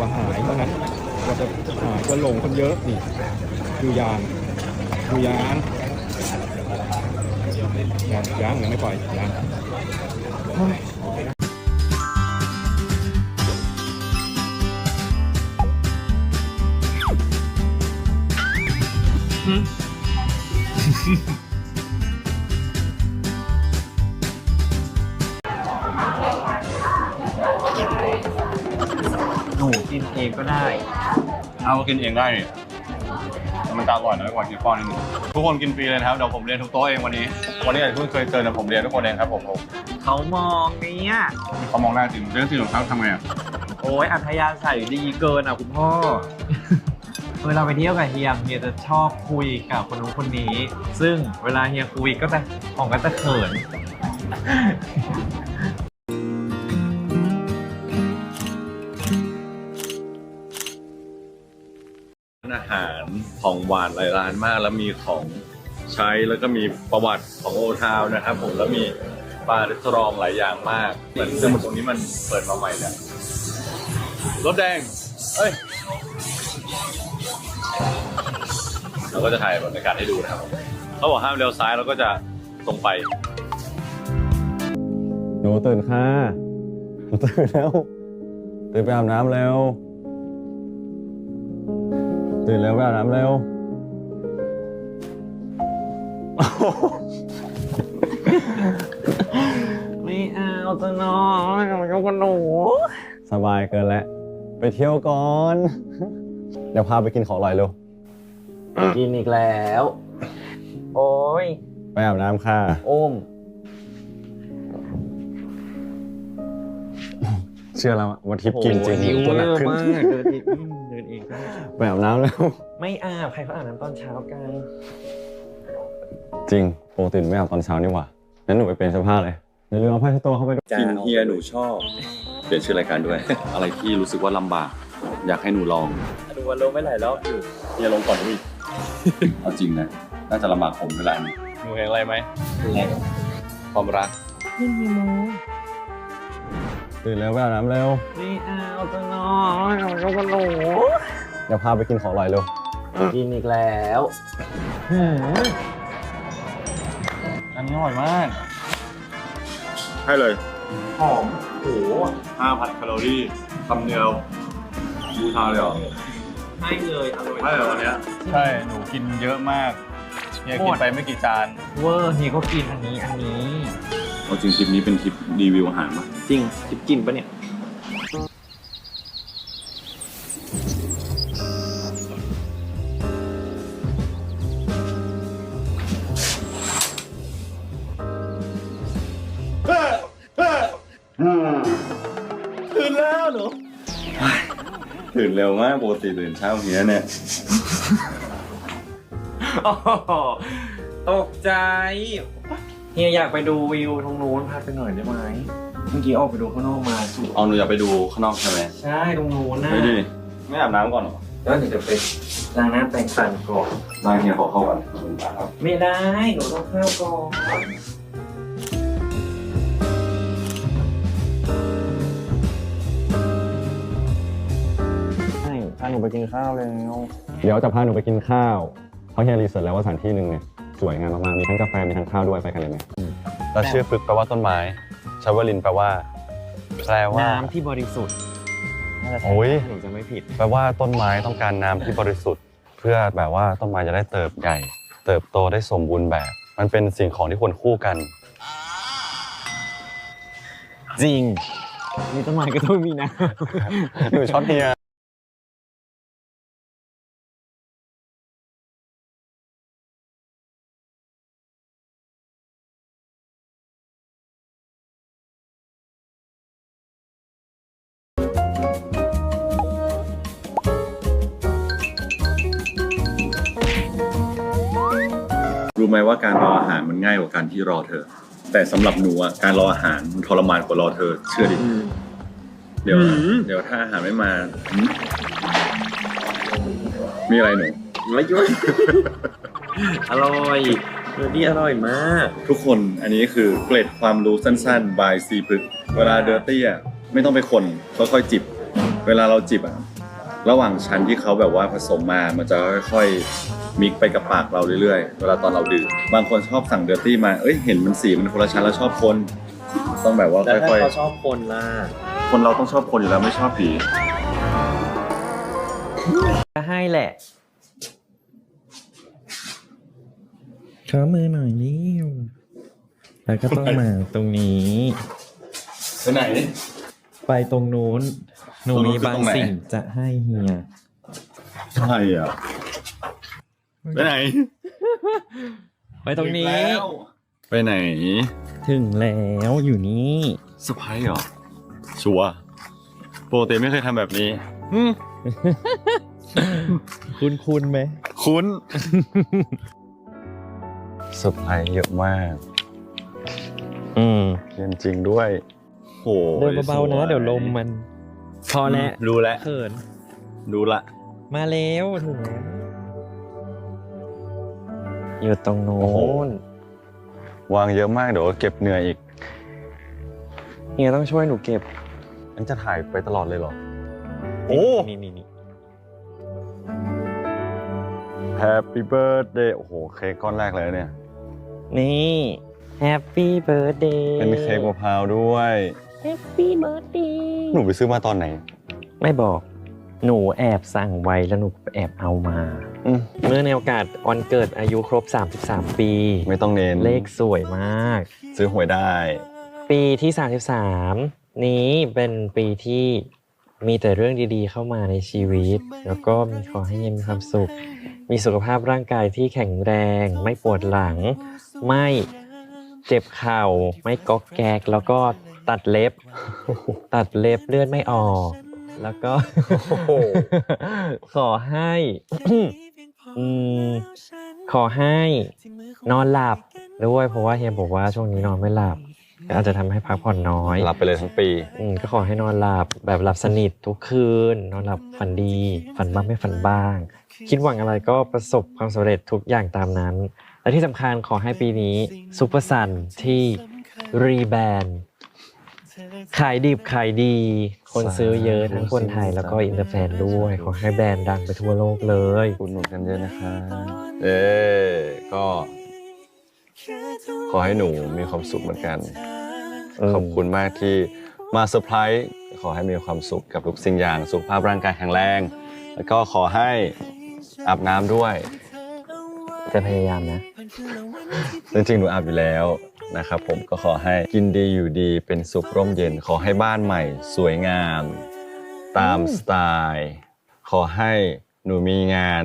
ว่าหายก็นะกว่าจะหายก็ลงคนเยอะนี่ดูยางดูยางยางยางยังไม่ปล่อยยางฮ้ กินเองก็ได้ เอากินเองได้นี่มันจะอร่อยน้อยกว่าที่ป้อนนิดนึงทุกคนกินฟรีเลยนะครับเดี๋ยวผมเรียนทุกโต๊ะเองวันนี้ วันนี้อย่างที่เพิ่งเคยเจอเนี่ยผมเรียนทุกคนเองครับผมผมเขามองเนี่ยเขามองหน้าจริงเรื่องจริงของเขาทำไงอะโอ้ยอัธยาศัยดีเกินอะคุณพ่อเวลาไปเที่ยวกับเฮียเฮียจะชอบคุยกับคนนู้นคนนี้ ซึ่งเวลาเฮียคุยก็จะของก็จะเขิน ของหวานหลายร้านมาก แล้วมีของใช้แล้วก็มีประวัติของโอทาวนะครับ ผมแล้วมีบาร์รีสอร์ทหลายอย่างมากเหมือนซึ่งตรงนี้มันเปิดมาใหม่เนี่ยรถแดงเอ้ยเราก็จะถ่ายบรรยากาศให้ดูนะครับเขาบอกห้ามเลี้ยวซ้ายเราก็จะตรงไปหนูตื่นค่ะหนูตื่นแล้วตื่นไปอาบน้ำเร็ว ตื่นเร็วไปอาบน้ำเร็วไม่เอาจะนอนมันก็กับหนูสบายเกินแล้ว ไปเที่ยวก่อน เดี๋ยวพาไปกินของอร่อยเร็ว กินอีกแล้ว โอ้ย ไปอาบน้ำค่ะอุ้ม เชื่อแล้วว่าทิพย์กินจริงโอ้ยตัวหนักขึ้นมากเดินอีกอืมเดินเองก็ได้ไปอาบน้ำแล้ว ไม่อาบใครเขาอาบน้ำตอนเช้ากัน จริงปกติหนูไม่อาบตอนเช้านี่หว่างั้นหนูไปเป็นเสื้อผ้าเลยอย่าลืมเอาผ้าเช็ดตัวเข้าไปด้วยกินเฮียหนูชอบเปลี่ยนชื่อรายการด้วย อะไรที่รู้สึกว่าลำบาก อยากให้หนูลองดูวันลงไม่หลายรอบอยู่เฮียลงก่อนหนูอีกเอาจริงนะน่าจะลำบากผมเวลานี้หนูเห็นอะไรไหม ความรัก ตื่นเร็วไปอาบน้ำเร็วไม่เอาจะนอนมันก็กับหนูเดี๋ยวพาไปกินของอร่อยเร็ว กินอีกแล้วหืมอันนี้อร่อยมาก ให้เลย หอมโอ้โห5,000แคลอรี่คำเดียวบูชาเลยเหรอให้เลยอร่อยใช่เหรอวันเนี้ยใช่ หนูกินเยอะมากเฮียกินไปไม่กี่จาน เวอร์เฮียก็กินอันนี้อันนี้ เอาจริงทริปนี้เป็นทริปรีวิวอาหารปะจริงทิปกินปะเนี่ย ตื่นแล้วหนูตื่นเร็วมากปกติตื่นเช้าเฮียเนี่ยโอ้โหตกใจเฮียอยากไปดูวิวตรงนู้นพาไปหน่อยได้ไหมเมื่อกี้ออกไปดูข้างนอกมาสวยเอาหนูอยากไปดูข้างนอกใช่ไหมใช่ตรงนู้นนะไม่ดิไม่อาบน้ำก่อนเหรอแล้วเดี๋ยวจะไปล้างน้ำแต่งฟันก่อนได้เฮียขอเข้าก่อนไม่ได้หนูต้องเข้าก่อนใช่พาหนูไปกินข้าวแล้วเดี๋ยวจะพาหนูไปกินข้าวเพราะเฮียรีเสิร์ชแล้วว่าสถานที่หนึ่งเนี่ย สวยงามมากๆมีทั้งกาแฟมีทั้งข้าวด้วยไปกันเลยไหมแล้วชื่อพึกแปลว่าต้นไม้ชาวลินแปลว่า แปลว่าน้ำที่บริสุทธิ์น่าจะใช่โอ้ย หนูจะไม่ผิด แปลว่าต้นไม้ต้องการน้ำที่บริสุทธิ์ เพื่อแบบว่าต้นไม้จะได้เติบใหญ่ เติบโตได้สมบูรณ์แบบ มันเป็นสิ่งของที่ควรคู่กัน จริง มีต้นไม้ก็ต้องมีน้หนูชอบเฮีย ไหมว่าการรออาหารมันง่ายกว่าการที่รอเธอ แต่สำหรับหนูอะการรออาหารมันทรมานกว่ารอเธอ เชื่อดิเดี๋ยวนะเดี๋ยวถ้าอาหารไม่มาหืมมีอะไรหนูำไม่ยุ่ยอร่อยเออนี่อร่อยมาก ทุกคนอันนี้คือเกร็ดความรู้สั้นๆ บายซีพึก เวลาเดอร์ตี้อะไม่ต้องไปคนค่อยๆจิบ เวลาเราจิบอะระหว่างชั้นที่เขาแบบว่าผสมมามันจะค่อยๆ มิกไปกับปากเราเรื่อยๆ เวลาตอนเราดื่มบางคนชอบสั่งเดอร์ตี้มา เอ้ยเห็นมันสีมันคนละชั้นแล้วชอบคน ต้องแบบว่าแล้วถ้าค่อยเขาชอบคนล่ะๆ คนเราต้องชอบคนอยู่แล้วไม่ชอบผีจะให้แหละ ขอมือหน่อยนิ้วแล้วก็ต้องมาตรงนี้ ไปไหน ไปตรงนู้น หนูตรงนู้มีนคือบางตรงไหนสิ่งจะให้เฮีย ใช่อะ ไปไหน ไปตรงนี้ ไปไหน ถึงแล้วอยู่นี่เซอร์ไพรส์เหรอ ชัวร์โปรเตไม่เคยทำแบบนี้อืมคุณคุณไหมคุ้นเซอร์ไพรส์เยอะมากอืมเรียนจริงด้วยโหเดินเบาๆนะสยเดี๋ยวลมมัน พอแล้วรู้แล้วเขิน รู้ละ มาแล้วถึงแล้ว อยู่ตรงโน้โอ้โหนวางเยอะมากเดี๋ยวเก็บเหนื่อยอีกเฮียต้องช่วยหนูเก็บมันจะถ่ายไปตลอดเลยเหรอ โอ้ นี่นี่นี่ Happy Birthday โอ้โห เค้กก้อนแรกเลยเนี่ย นี่ Happy Birthday เป็นเค้กมะพร้าวด้วย Happy Birthday หนูไปซื้อมาตอนไหน ไม่บอก หนูแอบสั่งไว้แล้วหนูแอบเอามา อืมเมื่อในโอกาสวันเกิดอายุครบ 33 ปี ไม่ต้องเน้นเลขสวยมาก ซื้อหวยได้ ปีที่ 33 นี้เป็นปีที่มีแต่เรื่องดีๆ เข้ามาในชีวิต แล้วก็มีขอให้ยังมีความสุข มีสุขภาพร่างกายที่แข็งแรง ไม่ปวดหลัง ไม่เจ็บเข่า ไม่ก๊อกแกก แล้วก็ตัดเล็บ ตัดเล็บเลือดไม่ออก แล้วก็ ขอให้ อืมขอให้นอนหลับด้วยเพราะว่าเฮียบอกว่าช่วงนี้นอนไม่หลับอาจจะทำให้พักผ่อนน้อยหลับไปเลยทั้งปี อืมก็ขอให้นอนหลับแบบหลับสนิททุกคืน นอนหลับฝันดี ฝันบ้างไม่ฝันบ้าง คิดหวังอะไรก็ประสบความสำเร็จทุกอย่างตามนั้น และที่สำคัญขอให้ปีนี้ซูเปอร์ซันที่รีแบรนด์ขายดิบขายดี คนซื้อเยอะทั้งคนไทยแล้วก็อินเตอร์แฟนด้วย ขอให้แบรนด์ดังไปทั่วโลกเลยอุดหนุนกันเยอะนะคะเอ๊ก็ ขอให้หนูมีความสุขเหมือนกันเออขอบคุณมากที่มาเซอร์ไพรส์ขอให้มีความสุขกับทุกสิ่งอย่าง สุขภาพร่างกายแข็งแรง แล้วก็ขอให้อาบน้ำด้วย จะพยายามนะ จริงๆ หนูอาบอยู่แล้ว นะครับผมก็ขอให้กินดีอยู่ดีเป็นสุขร่มเย็น ขอให้บ้านใหม่ สวยงาม ตามสไตล์ ขอให้หนูมีงาน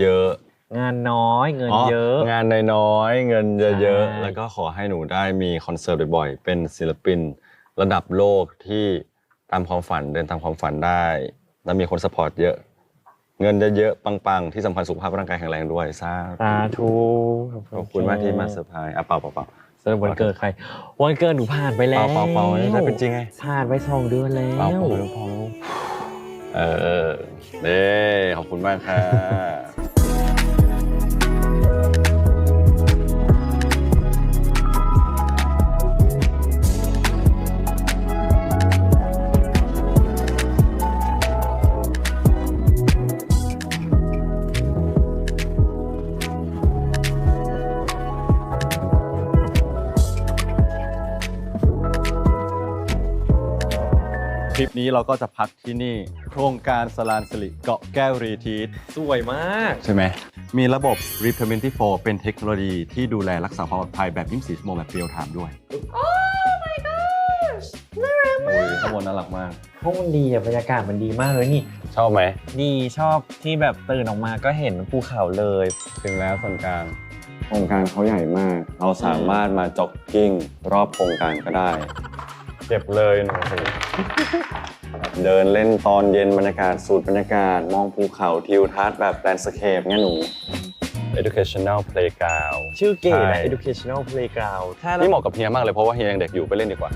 เยอะๆงานน้อยเงินเยอะ งานน้อยๆเงินเยอะใช่ๆแล้วก็ขอให้หนูได้มีคอนเสิร์ตบ่อยๆ เป็นศิลปิน ระดับโลกที่ตามความฝันเดินตามความฝันได้ แล้วมีคนสปอร์ตเยอะ เงินเยอะๆปังๆ ที่สำคัญสุขภาพร่างกายแข็งแรงด้วยซาสาธุขอบคุณมากที่มาเซอร์ไพรส์อะเปล่าเปล่าเปล่า สำหรับวันเกิดใคร วันเกิดหนูผ่านไปแล้วเปล่าเปล่าไม่ได้เป็นจริงไงผ่านไปสองเดือนแล้วเปล่าเปล่าเปล่าเออเออเด้ขอบคุณมากค่ะ ทริปนี้เราก็จะพักที่นี่ โครงการสลานสิริเกาะแก้วรีทีสสวยมาก ใช่ไหม มีระบบ r e p a i r m e n t 4เป็นเทคโนโลยีที่ดูแลรักษาความปลอดภัยแบบ24ชั่วโมงแบบเรียลไทม์ด้วย โอ้ my gosh น่ารักมากโอ้ยข้างบนน่ารักมากห้องมันดีอะบรรยากาศมันดีมากเลยนี่ ชอบไหม ดีชอบที่แบบตื่นออกมาก็เห็นภูเขาเลย ถึงแล้วส่วนกลางโครงการเขาใหญ่มาก เราสามารถมาจ็อกกิ้งรอบโครงการก็ได้ เก็บเลยหนูเดินเล่นตอนเย็นบรรยากาศสูดบรรยากาศ มองภูเขาทิวทัศน์แบบแลนด์สเคปเนี่ยหนู educational playground ชื่อเก๋ใช่นะ educational playground ถ้านี่เหมาะกับเฮียมากเลยเพราะว่าเฮียยังเด็กอยู่ไปเล่นดีกว่า